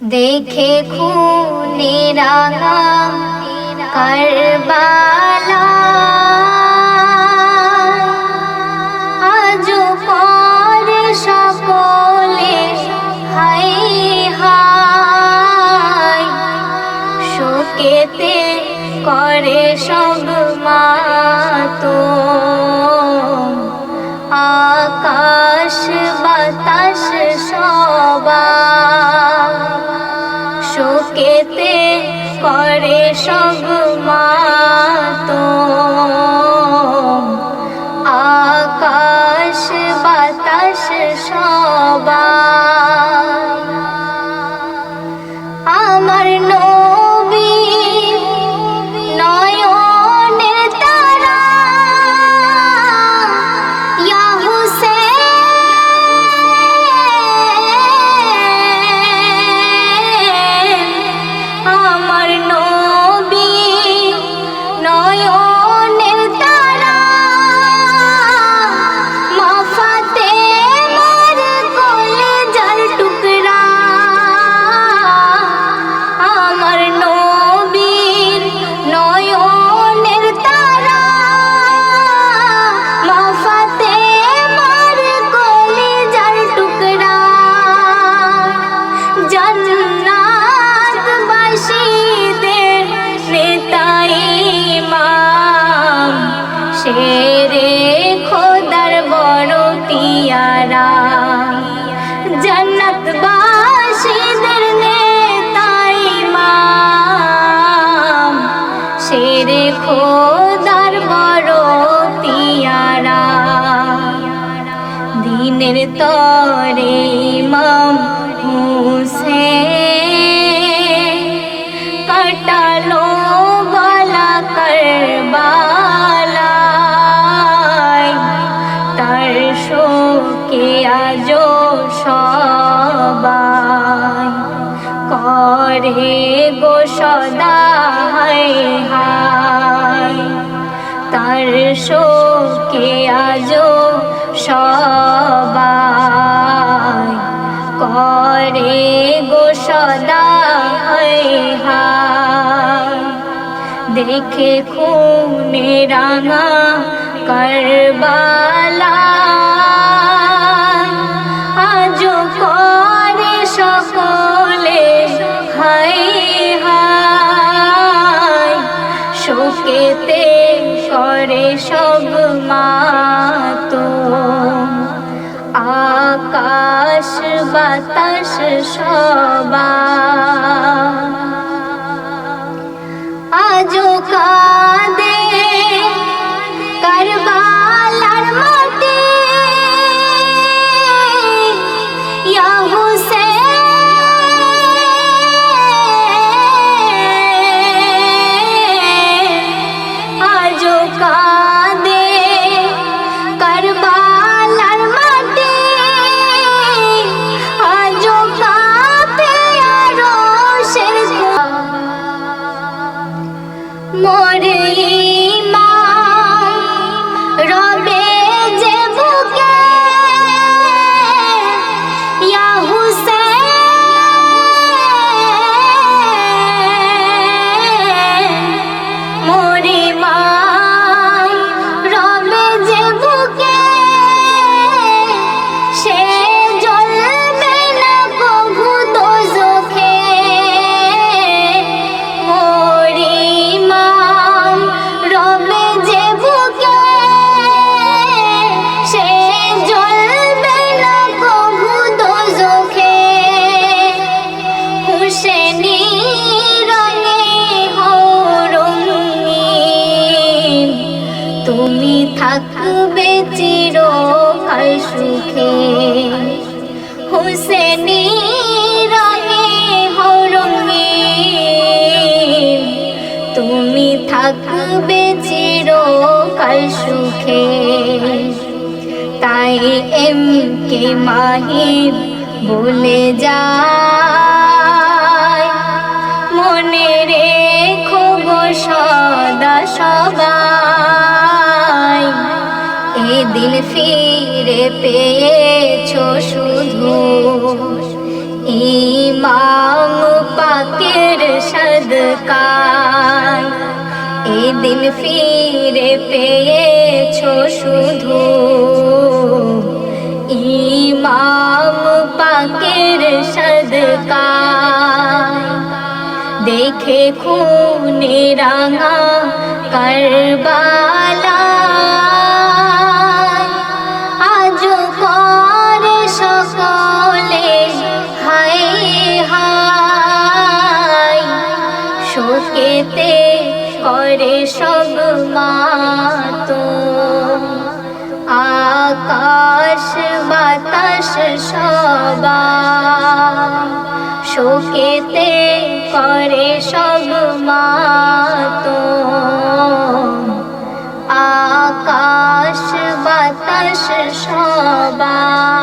দেখে খুনে রাঙা হাই শোকেতে করে সব মাতো আকাশ বাতাস সবাই করে আকাশ বাতাস সবাই। আমার নবী শেরে খোদার বড় পিয়ারা। জান্নাতবাসীদের নেতা ইমাম। শেরে খোদার বড় পিয়ারা। দিনের তরে ইমাম করে গো সদা হায় হায়। তার শোকে আজো সবাই করে গো সদা হায় হায়। দেখে খুনে রাঙা করবালা শোকেতে সরে সব মাতো আকাশ বাতাস সবাই তুমি থাকবে চিরকাল সুখে। হুসেনি রঙে হও রঙিন তুমি থাকবে চিরকাল সুখে। তাই এম কে মাহিব বলে যায়। মনে রেখো সদা সবাই। ফিরে পেয়েছ শুধু। ইমাম সদকায় এই দিন ফিরে পেয়েছ শুধু। ইমাম পাকের সদকায় দেখে খুনে রাঙা করবালা সব মাতো আকাশ বাতাস সবাই শোকেতে করে সব মাতো আকাশ বাতাস সবাই